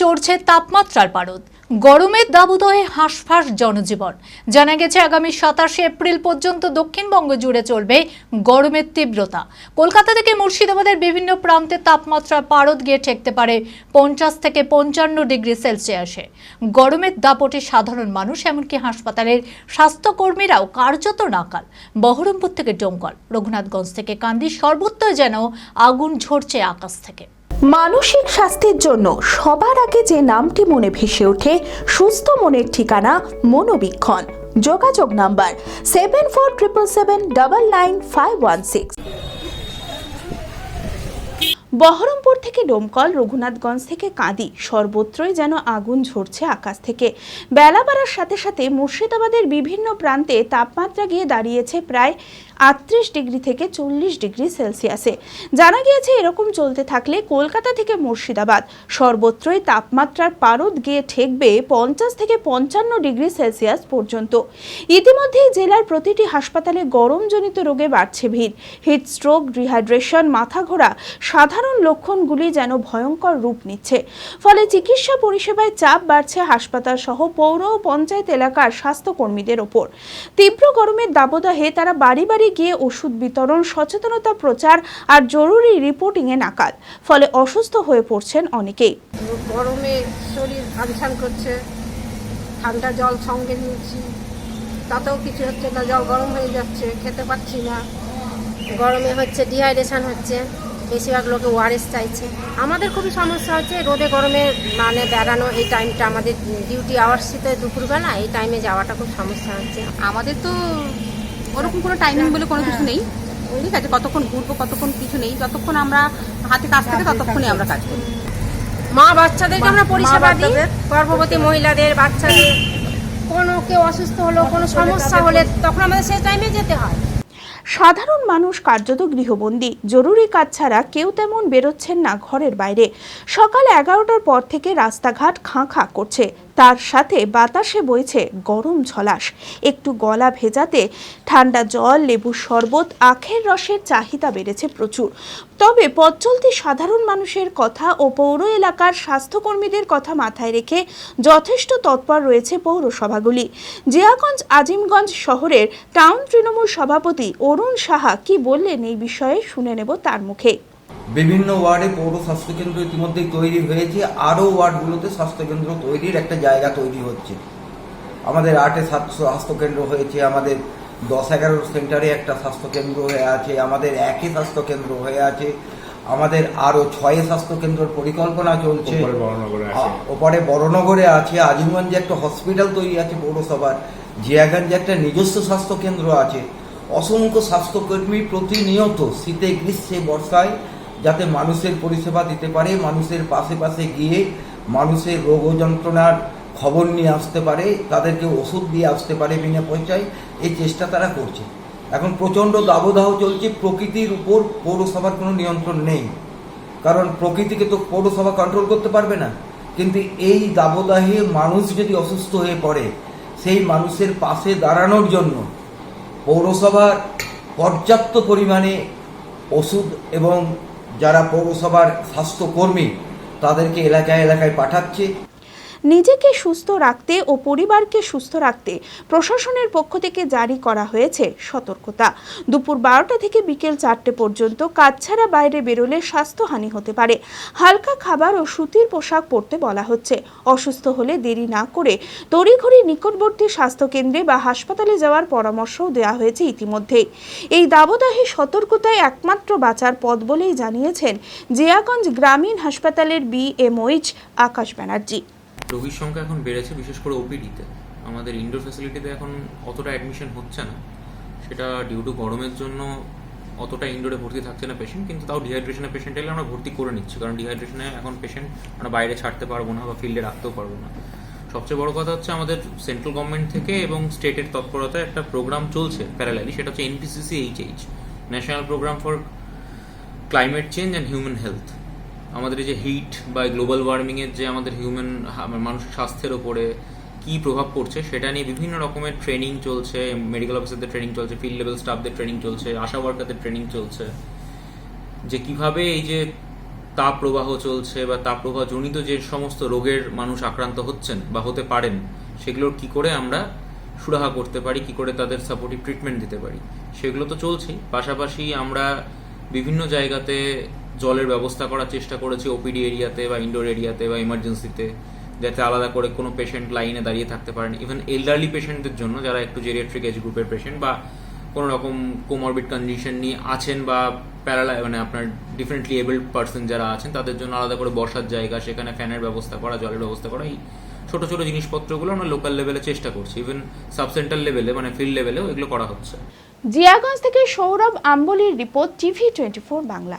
চড়ছে তাপমাত্রার পারদ। গরমের দাবদাহে হাঁসফাঁস জনজীবন। জানা গেছে, আগামী সাতাশে এপ্রিল পর্যন্ত দক্ষিণবঙ্গ জুড়ে চলবে গরমের তীব্রতা। কলকাতা থেকে মুর্শিদাবাদের বিভিন্ন প্রান্তে তাপমাত্রা পারদ গিয়ে ঠেকতে পারে পঞ্চাশ থেকে পঞ্চান্ন ডিগ্রি সেলসিয়াসে। গরমের দাপটে সাধারণ মানুষ, এমনকি হাসপাতালের স্বাস্থ্যকর্মীরাও কার্যত নাকাল। বহরমপুর থেকে ডোমকল, রঘুনাথগঞ্জ থেকে কান্দি সর্বত্র যেন আগুন ঝরছে আকাশ থেকে। মানসিক স্বাস্থ্যের জন্য সবার আগে যে নামটি মনে ভেসে ওঠে, সুস্থ মনের ঠিকানা মনোবীক্ষণ। যোগাযোগ number seven four triple seven double nine five one six Baharampur থেকে ডোমকল, রঘুনাথগঞ্জ থেকে কাঁদি, সর্বত্রই যেন আগুন ঝরছে আকাশ থেকে। বেলা বাড়ার সাথে সাথে মুর্শিদাবাদের বিভিন্ন প্রান্তে তাপমাত্রা গিয়ে দাঁড়িয়েছে প্রায় আটত্রিশ ডিগ্রি থেকে চল্লিশ ডিগ্রি সেলসিয়াসে। জানা গিয়েছে, এরকম চলতে থাকলে কলকাতা থেকে মুর্শিদাবাদ সর্বত্রই তাপমাত্রার পারদ গিয়ে ঠেকবে পঞ্চাশ থেকে পঞ্চান্ন ডিগ্রি সেলসিয়াস পর্যন্ত। ইতিমধ্যেই জেলার প্রতিটি হাসপাতালে গরমজনিত রোগে বাড়ছে ভিড়। হিট স্ট্রোক, ডিহাইড্রেশন মাথা ঘোরা সাধারণ লক্ষণগুলি যেন ভয়ঙ্কর রূপ নিচ্ছে। ফলে চিকিৎসা পরিষেবায় চাপ বাড়ছে হাসপাতাল সহ পৌর ও পঞ্চায়েত এলাকার স্বাস্থ্যকর্মীদের ওপর। তীব্র গরমের দাবদাহে তারা বাড়ি বাড়ি গিয়ে ওষুধ বিতরণ সচেতনতা প্রচার আর জরুরি রিপোর্টিংয়ে নাকাল ফলে অসুস্থ হয়ে পড়ছেন অনেকেই। গরমে শরীর খানখান করছে ঠান্ডা জল সঙ্গে নিয়েছি। তাতেও কিছু হচ্ছে না জল গরম হয়ে যাচ্ছে খেতে পাচ্ছি না। গরমে হচ্ছে ডিহাইড্রেশন হচ্ছে। বেশিরভাগ লোকে ওয়ারেস চাইছে। আমাদের খুবই সমস্যা হচ্ছে রোদে গরমে মানে বেড়ানো এই টাইমটা আমাদের ডিউটি আওয়ার্সিতে দুপুরবেলা এই টাইমে যাওয়াটা খুব সমস্যা হচ্ছে। আমাদের তো ওরকম কোনো টাইমিং বলে কোনো কিছু নেই। ঠিক আছে কতক্ষণ ঘুরবো কতক্ষণ কিছু নেই যতক্ষণ আমরা হাতে কাজ থাকে ততক্ষণই আমরা কাজ করি। মা বাচ্চাদেরকে আমরা পরিষেবা দিই গর্ভবতী মহিলাদের বাচ্চাদের। কোনো কেউ অসুস্থ হলো কোনো সমস্যা হলে তখন আমাদের সেই টাইমে যেতে হয়। সাধারণ মানুষ কার্যত গৃহবন্দী জরুরি কাজ ছাড়া কেউ তেমন বেরোচ্ছেন না ঘরের বাইরে। সকাল এগারোটার পর থেকে রাস্তাঘাট খাঁ খাঁ করছে। তার সাথে বাতাসে বইছে গরম ঝলাস। একটু গলা ভেজাতে ঠান্ডা জল লেবুর শরবত, আখের রসের চাহিদা বেড়েছে প্রচুর। তবে পথ চলতি সাধারণ মানুষের কথা ও পৌর এলাকার স্বাস্থ্যকর্মীদের কথা মাথায় রেখে যথেষ্ট তৎপর রয়েছে পৌরসভাগুলি। জিয়াগঞ্জ, আজিমগঞ্জ শহরের টাউন তৃণমূল সভাপতি অরুণ সাহা কি বললেন এই বিষয়ে শুনে নেব তার মুখে। বিভিন্ন ওয়ার্ডে পৌর স্বাস্থ্যকেন্দ্র ইতিমধ্যেই তৈরি হয়েছে। আরও ওয়ার্ডগুলোতে স্বাস্থ্যকেন্দ্র তৈরির একটা জায়গা তৈরি হচ্ছে। আমাদের আটে স্বাস্থ্য স্বাস্থ্যকেন্দ্র হয়েছে আমাদের দশ এগারো সেন্টারে একটা স্বাস্থ্যকেন্দ্র হয়ে আছে আমাদের একই স্বাস্থ্যকেন্দ্র হয়ে আছে আমাদের আরও ছয়ে স্বাস্থ্যকেন্দ্রের পরিকল্পনা চলছে। ওপরে বড়নগরে আছে। আ- ওপরে বড়নগরে আছে আজিমগঞ্জে একটা হসপিটাল তৈরি আছে পৌরসভার জিয়াগঞ্জে একটা নিজস্ব স্বাস্থ্যকেন্দ্র আছে। অসংখ্য স্বাস্থ্যকর্মী প্রতিনিয়ত শীতে গ্রীষ্মে বর্ষায় যাতে মানুষের পরিষেবা দিতে পারে, মানুষের পাশে পাশে গিয়ে মানুষের রোগ ও যন্ত্রণার খবর নিয়ে আসতে পারে, তাদেরকে ওষুধ দিয়ে আসতে পারে বিনা পয়সায়, এই চেষ্টা তারা করছে। এখন প্রচণ্ড দাবদাহ চলছে, প্রকৃতির উপর পৌরসভার কোনো নিয়ন্ত্রণ নেই। কারণ প্রকৃতিকে তো পৌরসভা কন্ট্রোল করতে পারবে না। কিন্তু এই দাবদাহে মানুষ যদি অসুস্থ হয়ে পড়ে, সেই মানুষের পাশে দাঁড়ানোর জন্য পৌরসভার পর্যাপ্ত পরিমাণে ওষুধ এবং যারা পৌরসভার স্বাস্থ্যকর্মী তাদেরকে এলাকায় এলাকায় পাঠাচ্ছে। নিজেকে সুস্থ রাখতে ও পরিবারকে সুস্থ রাখতে প্রশাসনের পক্ষ থেকে জারি করা হয়েছে সতর্কতা। দুপুর বারোটা থেকে বিকেল চারটে পর্যন্ত কাজ ছাড়া বাইরে বেরোলে স্বাস্থ্যহানি হতে পারে। হালকা খাবার ও সুতির পোশাক পরতে বলা হচ্ছে। অসুস্থ হলে দেরি না করে তড়িঘড়ি নিকটবর্তী স্বাস্থ্যকেন্দ্রে বা হাসপাতালে যাওয়ার পরামর্শও দেওয়া হয়েছে ইতিমধ্যেই এই দাবদাহে সতর্কতায় একমাত্র বাঁচার পথ বলেই জানিয়েছেন জিয়াগঞ্জ গ্রামীণ হাসপাতালের বিএমওইচ আকাশ ব্যানার্জি। রোগীর সংখ্যা এখন বেড়েছে, বিশেষ করে ওপিডিতে আমাদের ইনডোর ফ্যাসিলিটিতে এখন অতটা অ্যাডমিশন হচ্ছে না। সেটা ডিউ টু গরমের জন্য অতটা ইনডোরে ভর্তি থাকছে না পেশেন্ট কিন্তু তাও ডিহাইড্রেশনের পেশেন্ট এলে আমরা ভর্তি করে নিচ্ছি। কারণ ডিহাইড্রেশনে এখন পেশেন্ট আমরা বাইরে ছাড়তে পারব না বা ফিল্ডে রাখতেও পারব না। সবচেয়ে বড় কথা হচ্ছে আমাদের সেন্ট্রাল গভর্নমেন্ট থেকে এবং স্টেটের তৎপরতায় একটা প্রোগ্রাম চলছে প্যারালালি সেটা হচ্ছে NPCC HH national programme for climate change and human health আমাদের এই যে হিট বা গ্লোবাল ওয়ার্মিংয়ের যে আমাদের হিউম্যান মানুষের স্বাস্থ্যের ওপরে কি প্রভাব পড়ছে, সেটা নিয়ে বিভিন্ন রকমের ট্রেনিং চলছে মেডিকেল অফিসারদের ট্রেনিং চলছে ফিল্ড লেভেল স্টাফদের ট্রেনিং চলছে, আশা ওয়ার্কারদের ট্রেনিং চলছে। যে কীভাবে এই যে তাপ প্রবাহ চলছে বা তাপ প্রবাহ জনিত যে সমস্ত রোগের মানুষ আক্রান্ত হচ্ছেন বা হতে পারেন, সেগুলোর কি করে আমরা সুরাহা করতে পারি, কি করে তাদের সাপোর্টিভ ট্রিটমেন্ট দিতে পারি, সেগুলো তো চলছেই। পাশাপাশি আমরা বিভিন্ন জায়গাতে জলের ব্যবস্থা করার চেষ্টা করেছি ওপিডি এরিয়াতে বা ইনডোর এরিয়াতে বা ইমার্জেন্সিতে যাতে আলাদা করে কোনো পেশেন্ট লাইনে দাঁড়িয়ে থাকতে পারেন। ইভেন এল্ডারলি পেশেন্টদের জন্য যারা একটু জেরিয়াট্রিক এজ গ্রুপের পেশেন্ট বা কোনো রকম কোমরবিড কন্ডিশন নিয়ে আছেন বা প্যারালাই মানে আপনার ডিফারেন্টলি এবলড পার্সন যারা আছেন, তাদের জন্য আলাদা করে বসার জায়গা, সেখানে ফ্যানের ব্যবস্থা করা, জলের ব্যবস্থা করা, এই ছোটো ছোটো জিনিসপত্রগুলো আমরা লোকাল লেভেলে চেষ্টা করছি। ইভেন সাবসেন্টার লেভেলে মানে ফিল্ড লেভেলেও এগুলো করা হচ্ছে। জিয়াগঞ্জ থেকে Sourav আম্বলির report TV twenty four Bangla.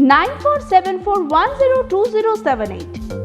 9474102078.